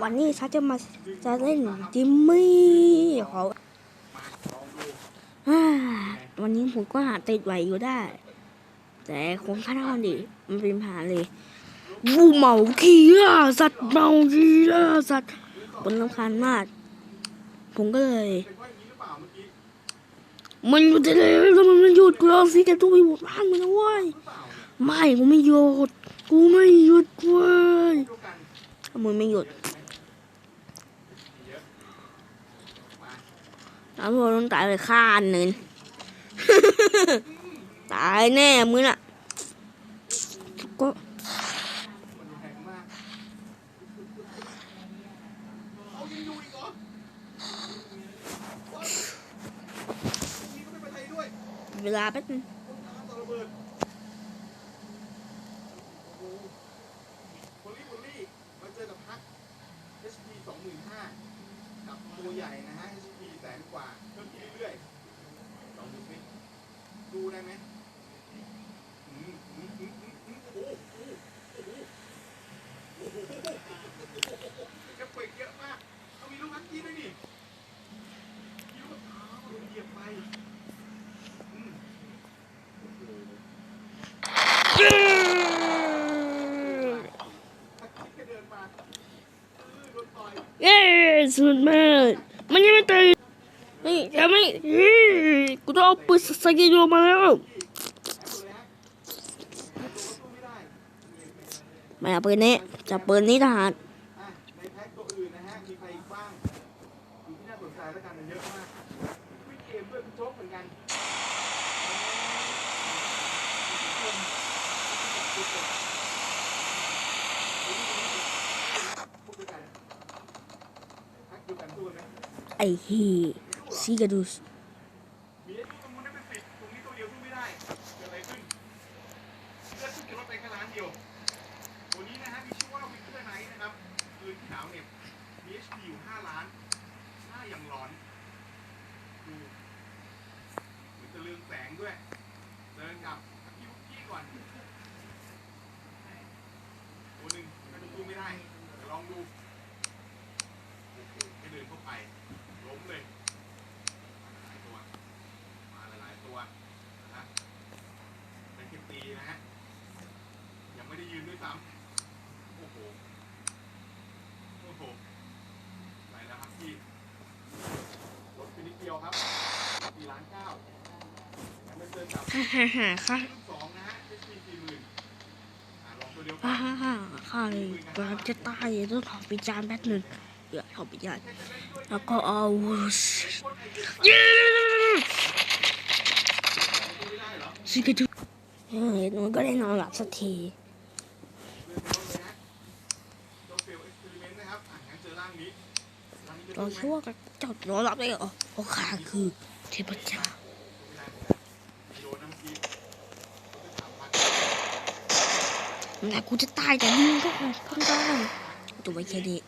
วันนี้ฉันจะมาจะเล่นจิมมี่ขออ่าวันนี้ผมก็หาติดไหวอยู่ได้ แต่คงค่าเท่าดิมันเป็นปัญหาเลยวูเมาขี้ล่าสัตว์เมาขี้ล่าสัตว์บนลำคาญมาก ผมก็เลย มันหยุดได้แล้วแล้วมันหยุดกูเอาสิแกต้องไปหยุดบ้านมันนะเว้ยไม่กูไม่หยุดกูไม่หยุดเว้ยมึงไม่หยุด แล้วมึงต้องตายเลยฆ่าอันหนึ่งตายแน่มึงอะก็เวลาแป๊บนึงบอลลี่บอลลี่มาเจอกับพัก HP สองหมื่นห้ากับตัวใหญ่นะฮะ HP แสนกว่าเพิ่มขึ้นเรื่อยๆลองดูสิดู ได้ไหมอืมอืมอืมอืมอืมโอ้โหโอ้โหโอ้โหกเปิดเยอะมากเอามีลูกนักกี้ด้วยนี่มีลูกอ้าเหยียบไปอืมถ้าคิดจะเดินมาเออโดนต่อยเย้สุดมากมันยังไม่ตาย นี่ยังไม่กูต้องเอาปืนสกิโยมาแล้วไม่เอาปืนนี้จะปืนนี้ทหารอะในแพ็คตัวอื่นนะฮะมีใครอีกบ้างอยู่ที่น่าสนใจแล้วกันมันเยอะมากวิเกมด้วยคุณโจ๊กเหมือนกันพูดด้วยกันแพ็คเดียวกันสู้กันไอ้ฮี ซีกาดูสเรื่องแสงด้วย เด้เกิดอะไรขึ้นเลือดสู้เก็ ฮ่าฮ่าฮ่าค่ะสองนะฮะเอสพีสี่หนอ่าลองฮ่าฮ่าฮ่าข้าเลยกำลังจะตายต้องถอปิจานแป๊บหนึ่งเดี๋ยวถอปิจานแล้วก็เอาเย้ซีกระดูเฮ้ยมันก็ได้นอนหลับสักทีเฟลเอ็กซ์เพร์เมนต์นะครับอะงั้นจอร่างนี้ร่างนี้จะเราดูไหมคิดว่าเจ้านอนหลับได้เหรอเพราะข้าคือเทพเจ้า โดนน้ำกีถามพัก แต่กูจะตายแต่มึงก็คงเพิ่งได้ตัวไว้แค่นี้